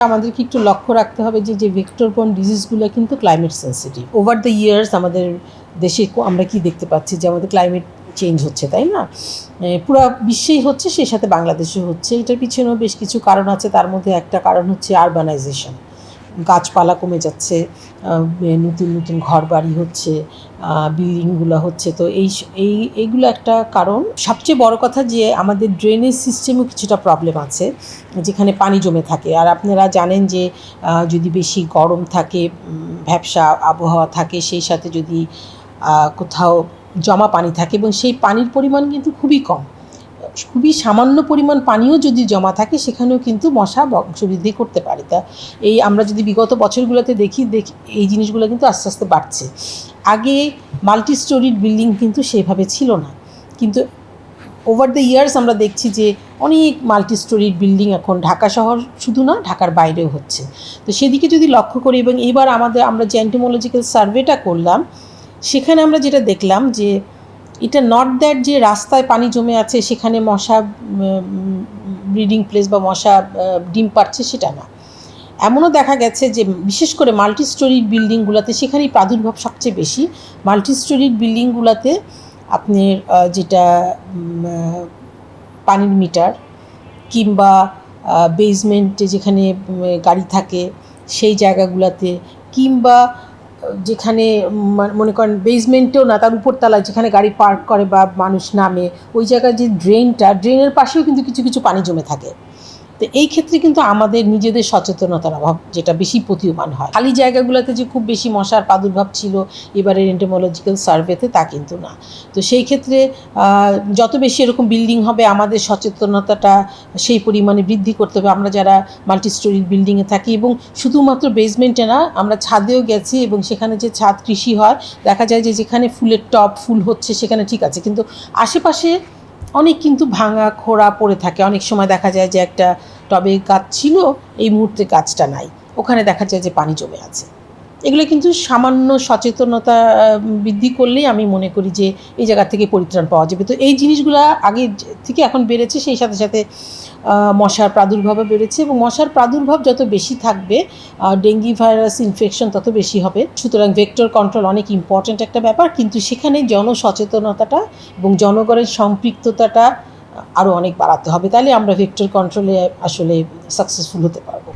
আমাদেরকে একটু লক্ষ্য রাখতে হবে যে যে ভেক্টরবর্ন ডিজিজগুলো কিন্তু climate sensitive over the years আমাদের দেশে আমরা কি দেখতে পাচ্ছি যে, আমাদের ক্লাইমেট চেঞ্জ হচ্ছে, তাই না? পুরো বিশ্বেই হচ্ছে, সেই সাথে বাংলাদেশে হচ্ছে। এটার পিছনেও বেশ কিছু কারণ আছে। তার মধ্যে একটা কারণ হচ্ছে আরবানাইজেশন গাছপালা কমে যাচ্ছে নতুন নতুন ঘর বাড়ি হচ্ছে বিল্ডিংগুলো হচ্ছে। তো এই এই এইগুলো একটা কারণ। সবচেয়ে বড় কথা যে আমাদের ড্রেনেজ সিস্টেমেও কিছুটা প্রবলেম আছে যেখানে পানি জমে থাকে। আর আপনারা জানেন যে যদি বেশি গরম থাকে উম, ভ্যাবসা আবহাওয়া থাকে সেই সাথে যদি কোথাও জমা পানি থাকে এবং সেই পানির পরিমাণ কিন্তু খুবই কম। খুবই সামান্য পরিমাণ পানিও যদি জমা থাকে, সেখানেও কিন্তু মশা বংশবৃদ্ধি করতে পারে। তা এই আমরা যদি বিগত বছরগুলোতে দেখি দেখি, এই জিনিসগুলো কিন্তু আস্তে আস্তে বাড়ছে। আগে মাল্টি স্টোরিড বিল্ডিং কিন্তু সেভাবে ছিল না। কিন্তু ওভার দ্য ইয়ার্স আমরা দেখছি যে অনেক মাল্টি স্টোরিড বিল্ডিং এখন ঢাকা শহর শুধু না, ঢাকার বাইরেও হচ্ছে। তো সেদিকে যদি লক্ষ্য করি এবং এবার আমাদের, আমরা যে অ্যান্টোমোলজিক্যাল সার্ভেটা করলাম, সেখানে আমরা যেটা দেখলাম যে এটা নট দ্যাট যে রাস্তায় পানি জমে আছে, সেখানে মশা ব্রিডিং প্লেস বা মশা ডিম পাড়ছে সেটা না। এমনও দেখা গেছে যে বিশেষ করে মাল্টি স্টোরিড বিল্ডিংগুলোতে সেখানেই প্রাদুর্ভাব সবচেয়ে বেশি। মাল্টি স্টোরিড বিল্ডিংগুলোতে আপনার যেটা পানির মিটার কিংবা বেসমেন্টে যেখানে গাড়ি থাকে, সেই জায়গাগুলোতে কিংবা যেখানে মনে করেন বেসমেন্টেও না, তার উপরতলা যেখানে গাড়ি পার্ক করে বা মানুষ নামে, ওই জায়গায় যে ড্রেনটা ড্রেনের পাশেও কিন্তু কিছু কিছু পানি জমে থাকে। তো এই ক্ষেত্রে কিন্তু আমাদের নিজেদের সচেতনতার অভাব, যেটা বেশি প্রতীয়মান হয়। খালি জায়গাগুলোতে যে খুব বেশি মশার প্রাদুর্ভাব ছিল এবারের এন্টোমোলজিক্যাল সার্ভেতে তা কিন্তু না। তো সেই ক্ষেত্রে যত বেশি এরকম বিল্ডিং হবে, আমাদের সচেতনতাটা সেই পরিমাণে বৃদ্ধি করতে হবে। আমরা যারা মাল্টি স্টোরি বিল্ডিংয়ে থাকি এবং শুধুমাত্র বেসমেন্টে না, আমরা ছাদেও গেছি এবং সেখানে যে ছাদ কৃষি হয়, দেখা যায় যে যেখানে ফুলের টপ ফুল হচ্ছে সেখানে ঠিক আছে। কিন্তু আশেপাশে অনেক কিন্তু ভাঙা খোড়া পড়ে থাকে। অনেক সময় দেখা যায় যে একটা টবে গাছ ছিল, এই মুহূর্তে গাছটা নাই। ওখানে দেখা যায় যে পানি জমে আছে। এগুলো কিন্তু সামান্য সচেতনতা বৃদ্ধি করলেই আমি মনে করি যে এই জায়গা থেকে পরিত্রাণ পাওয়া যাবে। তো এই জিনিসগুলো আগে থেকে এখন বেড়েছে, সেই সাথে সাথে মশার প্রাদুর্ভাবও বেড়েছে এবং মশার প্রাদুর্ভাব যত বেশি থাকবে ডেঙ্গি ভাইরাস ইনফেকশন তত বেশি হবে। সুতরাং ভেক্টর কন্ট্রোল অনেক ইম্পর্ট্যান্ট একটা ব্যাপার, কিন্তু সেখানে জনসচেতনতাটা এবং জনগণের সম্পৃক্ততাটা আরও অনেক বাড়াতে হবে। তাহলে আমরা ভেক্টর কন্ট্রোলে আসলে সাকসেসফুল হতে পারব।